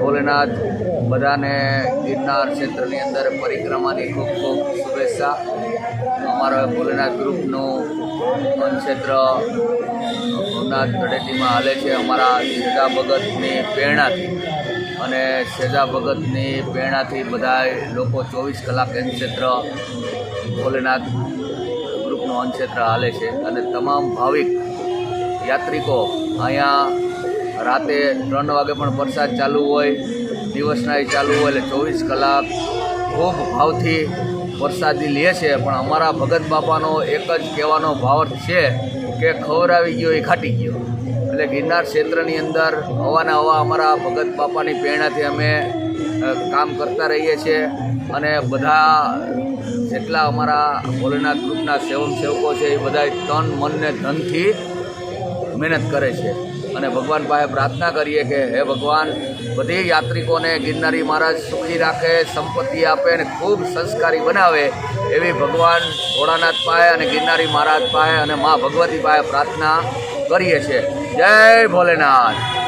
ભોલેનાથ. બધાને ગિરનાર ક્ષેત્રની અંદર પરિક્રમાની ખૂબ ખૂબ શુભેચ્છા. અમારા ભોલેનાથ ગ્રુપનું વનક્ષેત્ર ભવનાથ તળેટીમાં હાલે છે અમારા સેજા ભગતની પ્રેરણાથી. અને સેજા ભગતની પ્રેરણાથી બધા લોકો ચોવીસ કલાક એન ક્ષેત્ર ભોલેનાથ ગ્રુપનું વનક્ષેત્ર હાલે છે. અને તમામ ભાવિક યાત્રિકો અહીંયા રાતે ત્રણ વાગે પણ વરસાદ ચાલુ હોય, દિવસના ચાલુ હોય એટલે ચોવીસ કલાક ખૂબ ભાવથી વરસાદી લે છે. પણ અમારા ભગત બાપાનો એક જ કહેવાનો ભાવ છે કે ખવડાવી ગયો એ ખાટી ગયો. એટલે ગિરનાર ક્ષેત્રની અંદર હવાના હવા અમારા ભગત બાપાની પ્રેરણાથી અમે કામ કરતા રહીએ છીએ અને બધા જેટલા અમારા ભોલેનાથ ગ્રુપના સેવક સેવકો છે એ બધા તન મનને ધનથી મહેનત કરે છે. અને ભગવાન પાસે પ્રાર્થના કરીએ કે હે ભગવાન, બધી યાત્રિકોને ગિરનારી મહારાજ સુખી રાખે, સંપત્તિ આપે અને ખૂબ સંસ્કારી બનાવે એવી ભગવાન ભોળાનાથ પાસે અને ગિરનારી મહારાજ પાસે અને મા ભગવતી પાસે પ્રાર્થના કરીએ છીએ. જય ભોલેનાથ.